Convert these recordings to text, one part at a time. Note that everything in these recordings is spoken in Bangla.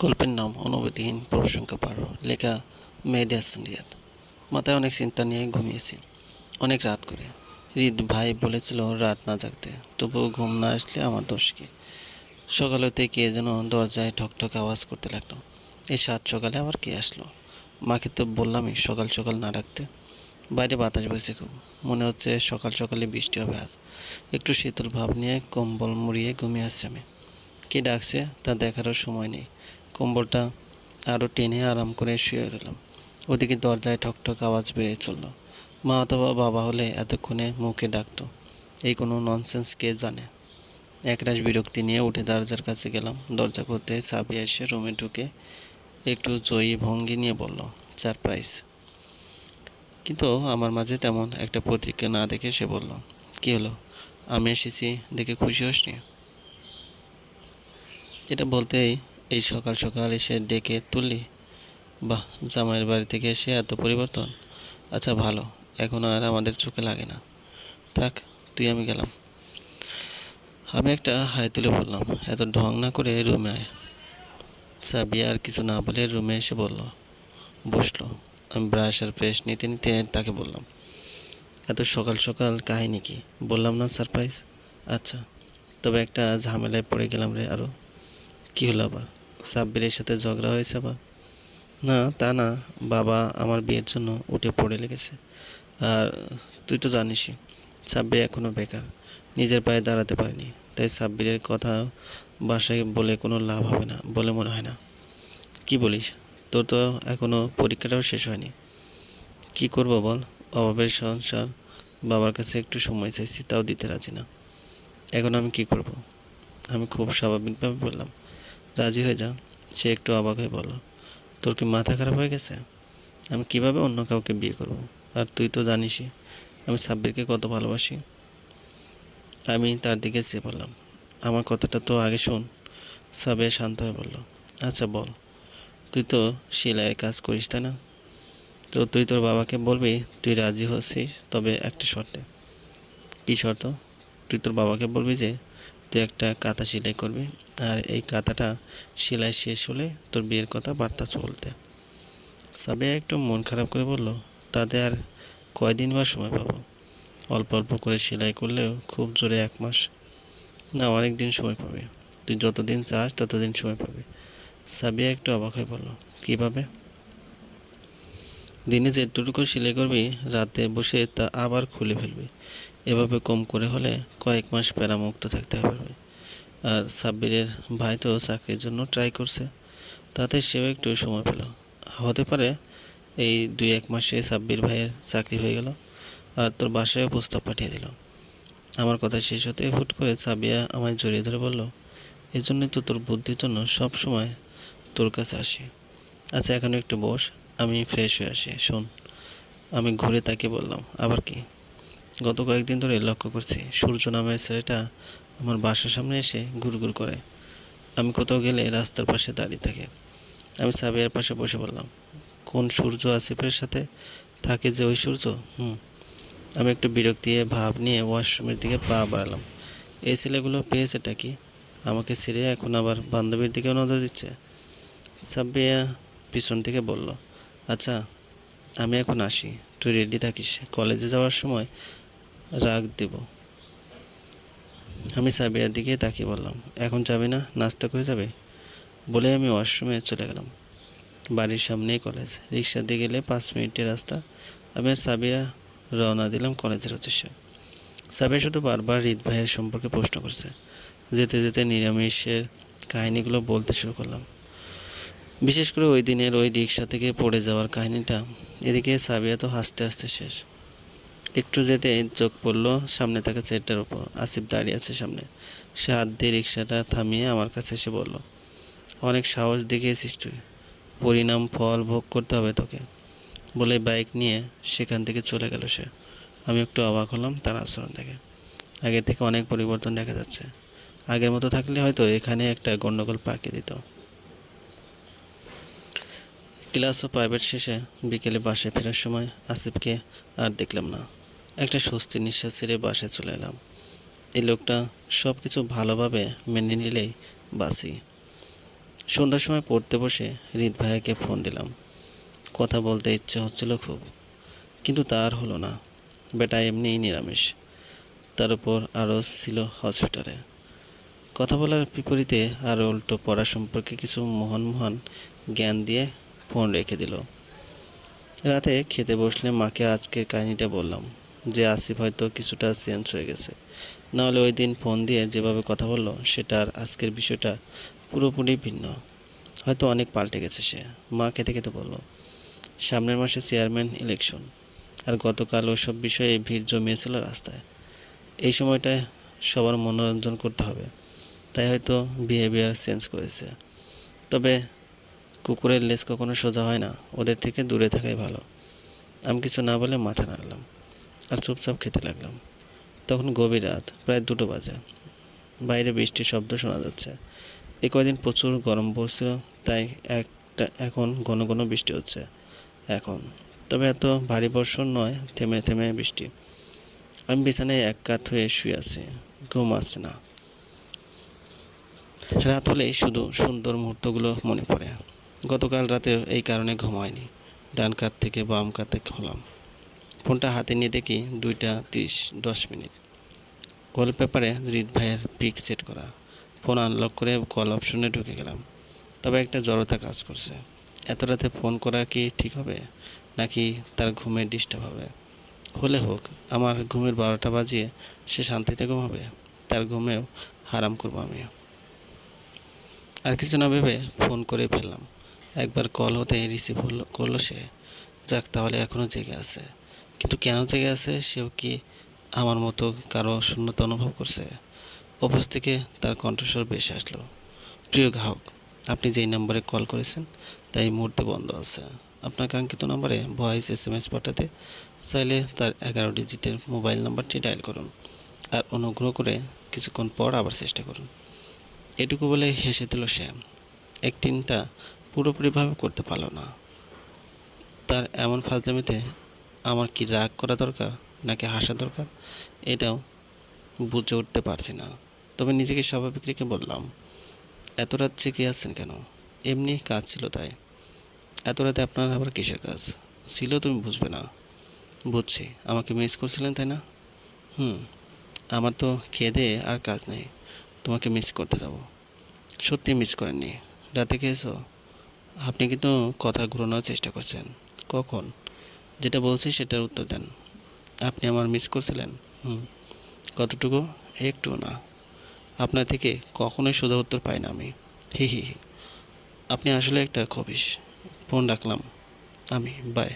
গল্পের নাম অনুভূতিহীন প্রসঙ্গ পার লেখা মেহেদি হাসান রিয়াদ। মাথায় অনেক চিন্তা নিয়ে ঘুমিয়েছি। অনেক রাত করে। রিদ ভাই বলেছিল, রাত না জাগতে। তবুও ঘুম না আসলে আমার দোষ কি? সকাল কে যেন দরজায় ঠকঠক আওয়াজ করতে লাগল। এই সাত সকালে আবার কে আসলো? মাকে তো বললামই, সকাল সকাল না ডাকতে। বাইরে বাতাস বইছে খুব। মনে হচ্ছে সকাল সকালে বৃষ্টি হবে আজ। একটু শীতল ভাব নিয়ে কম্বল মুড়িয়ে ঘুমিয়ে আসছি আমি। কে ডাকছে তা দেখারও সময় নেই। কম্বলটা আরও টেনে আরাম করে শুয়ে রইলাম। ওদিকে দরজায় ঠকঠক আওয়াজ বেড়ে চলল। মা অথবা বাবা হলে এতক্ষণে মুখে ডাকতো, এই কোনো ননসেন্স কে জানে? একরাশ বিরক্তি নিয়ে উঠে দরজার কাছে গেলাম। দরজা করতে সাবিয়া এসে রুমে ঢুকে একটু জয়ী ভঙ্গি নিয়ে বলল, সারপ্রাইজ। কিন্তু আমার মাঝে তেমন একটা প্রতিক্রিয়া না দেখে সে বলল, কী হলো? আমি এসেছি দেখে খুশি হসনি? এটা বলতেই এই সকাল সকাল এসে ডেকে তুললি? বাহ, জামাইয়ের বাড়ি থেকে এসে এত পরিবর্তন? আচ্ছা ভালো। এখন আর আমাদের চোখে লাগে না। থাক, তুই আমি গেলাম। আমি একটা হাই তুলে বললাম, এত ঢং না করে রুমে আয়। সাবিয়া আর কিছু না বলে রুমে এসে বলল, বসল। আমি ব্রাশ আর পেস্ট নিতে নিতে তাকে বললাম, এত সকাল সকাল কাহিনী কি? বললাম না সারপ্রাইজ? আচ্ছা তবে একটা ঝামেলায় পড়ে গেলাম রে আরও কী হলো আবার? সাব্বিরের সাথে ঝগড়া হয়েছে আবার। না, তা না, বাবা আমার বিয়ের জন্য উঠে পড়ে লেগেছে। আর তুই তো জানিসই, সাব্বির এখনও বেকার, নিজের পায়ে দাঁড়াতে পারেনি। তাই সাব্বিরের কথা বাসায় বলে কোনো লাভ হবে না, বলে মনে হয় না। কি বলিস, তোর তো এখনও পরীক্ষাটাও শেষ হয়নি। কি করব বল, অভাবের সংসার, বাবার কাছে একটু সময় চাইছি, তাও দিতে রাজি না। এখন আমি কি করব? আমি খুব স্বাভাবিকভাবে বললাম রাজি হয়ে যা সে একটু অবাক হয়ে বলল, তোর কি মাথা খারাপ হয়ে গেছে? আমি কীভাবে অন্য কাউকে বিয়ে করব? আর তুই তো জানিসই, আমি সাব্বিরকে কত ভালোবাসি। আমি তার দিকে চেয়ে বললাম, আমার কথাটা তো আগে শোন। সাবিয়া শান্ত হয়ে বলল আচ্ছা বল, তুই তো সেলাইয়ের কাজ করিস, তাই না? তো তুই তোর বাবাকে বলবি তুই রাজি হচ্ছিস, তবে একটা শর্তে। কী শর্ত? তুই তোর বাবাকে বলবি যে তুই একটা কাঁথা সেলাই করবি। আর এই কাঁথাটা সেলাই শেষ হলে তোর বিয়ের কথা বার্তা চলতে সাবিয়া একটু মন খারাপ করে বলল, তাতে আর কয়দিন বা সময় পাবো? অল্প অল্প করে সেলাই করলেও খুব জোরে এক মাস। না অনেক দিন সময় পাবে। তুই যতদিন চাস ততদিন সময় পাবে। সাবিয়া একটু অবাক হয়ে বলল, কীভাবে? দিনে যেটুকু সেলাই করবি, রাতে বসে তা আবার খুলে ফেলবি। এভাবে কম করে হলে কয়েক মাস প্যারামুক্ত থাকতে পারবে। আর সাব্বিরের ভাই তো চাকরির জন্য ট্রাই করছে। তাতে সেও একটু সময় পেল। হতে পারে এই দুই এক মাসে সাব্বির ভাইয়ের চাকরি হয়ে গেল আর তোর বাসায়ও প্রস্তাব পাঠিয়ে দিল। আমার কথা শেষ হতে হুট করে সাবিয়া আমায় জড়িয়ে ধরে বলল এই জন্যই তো তোর বুদ্ধির জন্য সব সময় তোর কাছে আসি। আচ্ছা এখন একটু বস, আমি ফ্রেশ হয়ে আসি, শোন। আমি ঘুরে তাকে বললাম, আবার কি? গত কয়েকদিন ধরে লক্ষ্য করছি, সূর্য নামের ছেলেটা আমার বাসার সামনে এসে ঘুরঘুর করে। আমি কোথাও গেলে রাস্তার পাশে দাঁড়িয়ে থাকে। আমি সাবিয়ার পাশে বসে বললাম কোন সূর্য আসিফের সাথে? থাকে যে ওই সূর্য? হুম। আমি একটু বিরক্তি ভাব নিয়ে ওয়াশরুমের দিকে পা বাড়ালাম। এই ছেলেগুলো পেয়েছেটা কি? আমাকে ছেড়ে এখন আবার বান্ধবীর দিকেও নজর দিচ্ছে? সাব্বিয়া পিছন থেকে বলল আচ্ছা আমি এখন আসি। তুই রেডি থাকিস? কলেজে যাওয়ার সময় রাগ দেব। আমি সাবিয়ার দিকে তাকিয়ে বললাম, এখন যাবে না? নাস্তা করে যাবে? বলে আমি ওয়াশরুমে চলে গেলাম। বাড়ির সামনেই কলেজ। রিক্সা দিয়ে গেলে পাঁচ মিনিটের রাস্তা। আমি আর সাবিয়া রওনা দিলাম কলেজের উদ্দেশ্যে। সাবিয়া শুধু বারবার হৃদ ভাইয়ের সম্পর্কে প্রশ্ন করছে। যেতে যেতে নিরামিষের কাহিনীগুলো বলতে শুরু করলাম। বিশেষ করে ওই দিনের ওই রিক্সা থেকে পড়ে যাওয়ার কাহিনীটা। এদিকে সাবিয়া তো হাসতে হাসতে শেষ। একটু যেতে চোখ পড়ল, সামনে থাকা চেয়ারটার উপর। আসিফ দাঁড়িয়ে আছে সামনে। সে হাত দিয়ে রিক্সাটা থামিয়ে আমার কাছে এসে বলল, অনেক সাহস দেখিয়েছিস তুই। পরিণাম, ফল ভোগ করতে হবে তোকে। বলে বাইক নিয়ে সেখান থেকে চলে গেল সে। আমি একটু অবাক হলাম তার আচরণ দেখে। আগের থেকে অনেক পরিবর্তন দেখা যাচ্ছে। আগের মতো থাকলে হয়তো এখানে একটা গণ্ডগোল পাকিয়ে দিত। ক্লাস ও প্রাইভেট শেষে বিকেলে বাসায় ফেরার সময় আসিফকে আর দেখলাম না। একটা স্বস্তির নিঃশ্বাস ছেড়ে বাসায় চলে এলাম। এই লোকটা সব কিছু ভালোভাবে মেনে নিলেই বাসি সন্ধ্যার সময় পড়তে বসে হৃদ ভাইয়াকে ফোন দিলাম। কথা বলতে ইচ্ছে হচ্ছিল খুব, কিন্তু তার হলো না। বেটা এমনিই নিরামিষ। তার উপর আরও ছিল হসপিটালে। কথা বলার বিপরীতে আরও উল্টো পড়া সম্পর্কে কিছু মহান মহান জ্ঞান দিয়ে ফোন রেখে দিল। রাতে খেতে বসলে মাকে আজকের কাহিনিটা বললাম। যে আসিফ হয়তো কিছুটা চেঞ্জ হয়ে গেছে। নাহলে ওই দিন ফোন দিয়ে যেভাবে কথা বলল সেটা আর আজকের বিষয়টা পুরোপুরি ভিন্ন। হয়তো অনেক পাল্টে গেছে সে। মা খেতে খেতে বলল, সামনের মাসে চেয়ারম্যান ইলেকশন আর গতকাল ওসব বিষয়ে ভিড় জমিয়েছিল রাস্তায়। এই সময়টায় সবার মনোরঞ্জন করতে হবে। তাই হয়তো বিহেভিয়ার চেঞ্জ করেছে। তবে কুকুরের লেজ কখনো সোজা হয় না। ওদের থেকে দূরে থাকাই ভালো। আমি কিছু না বলে মাথা নাড়লাম। আর চুপচাপ খেতে লাগলাম। তখন গভীর রাত, প্রায় দুটো বাজে। বাইরে বৃষ্টির শব্দ শোনা যাচ্ছে। এই কয়দিন প্রচুর গরম পড়ছিল, তাই একটা এখন ঘন ঘন বৃষ্টি হচ্ছে। এখন। তবে এত ভারী বর্ষণ নয়, থেমে থেমে বৃষ্টি। আমি বিছানায় এক কাত হয়ে শুয়ে আছি, ঘুম আসছে না। রাত হলেই শুধু সুন্দর মুহূর্তগুলো মনে পড়ে। গতকাল রাতে এই কারণে ঘুমায়নি ডান কাত থেকে বাম কাতে হলাম ফোনটা হাতে নিয়ে দেখি দুইটা তিরিশ, দশ মিনিট। কল পেপারে হৃদ ভাইয়ের পিক সেট করা। ফোন আনলক করে কল অপশনে ঢুকে গেলাম। তবে একটা জড়তা কাজ করছে। এত রাতে ফোন করা কি ঠিক হবে? নাকি তার ঘুমে ডিস্টার্ব হবে? হলে হোক, আমার ঘুমের বারোটা বাজিয়ে সে শান্তিতে ঘুমাবে। তার ঘুমেও হারাম করব আমি আর কিছু না ভেবে ফোন করে ফেললাম। একবার কল হতে রিসিভ করল সে। যাক, তাহলে এখনও জেগে আছে। কিন্তু কেন জেগে আছে সেও কি আমার মতো কারও শূন্যতা অনুভব করছে? অফিস থেকে তার কণ্ঠস্বর বেশি আসলো। প্রিয় গ্রাহক, আপনি যেই নম্বরে কল করেছেন, তাই মুহূর্তে বন্ধ আছে। আপনার কাঙ্ক্ষিত নম্বরে ভয়েস, এস এম এস পাঠাতে চাইলে তার এগারো ডিজিটের মোবাইল নাম্বারটি ডায়াল করুন আর অনুগ্রহ করে কিছুক্ষণ পর আবার চেষ্টা করুন। এটুকু বলে হেসে দিল সে। একটিনটা পুরোপুরিভাবে করতে পারল না। তার এমন ফাজলামিতে আমার কি রাগ করা দরকার নাকি হাসা দরকার? এটাও বুঝে উঠতে পারছি না। তবে নিজেকে স্বাভাবিক রেখে বললাম, এত রাত জেগে আছেন কেন? এমনি কাজ ছিল তাই। এত রাতে আপনার আবার কিসের কাজ? ছিল তুমি বুঝবে না। বুঝছি, আমাকে মিস করছিলেন তাই না? হুম, আমার তো খেয়ে আর কাজ নেই। তোমাকে মিস করতে যাব। সত্যি মিস করেননি। রাতে খেয়েছো আপনি কিন্তু কথা ঘুরানোর চেষ্টা করছেন। কখন? যেটা বলছি সেটার উত্তর দেন। আপনি আমার মিস করছিলেন। হুম, কতটুকু? একটু না। আপনার থেকে কখনোই সোজা উত্তর পাই না আমি। হি হি হি। আপনি আসলে একটা খবিস ফোন রাখলাম। আমি বাই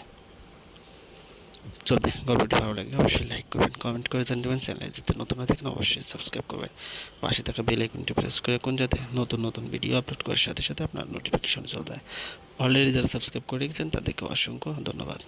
চলবে, গল্পটি ভালো লাগলে অবশ্যই লাইক করবেন কমেন্ট করে জানিয়ে দেবেন। চ্যানেলে যাতে নতুন না দেখেন অবশ্যই সাবস্ক্রাইব করবেন। পাশে থাকা বেল আইকনটি প্রেস করে কোন যাতে নতুন নতুন ভিডিও আপলোড করার সাথে সাথে আপনার নোটিফিকেশন চলে যায়। অলরেডি যারা সাবস্ক্রাইব করে রেখেছেন, তাদেরকে অসংখ্য ধন্যবাদ।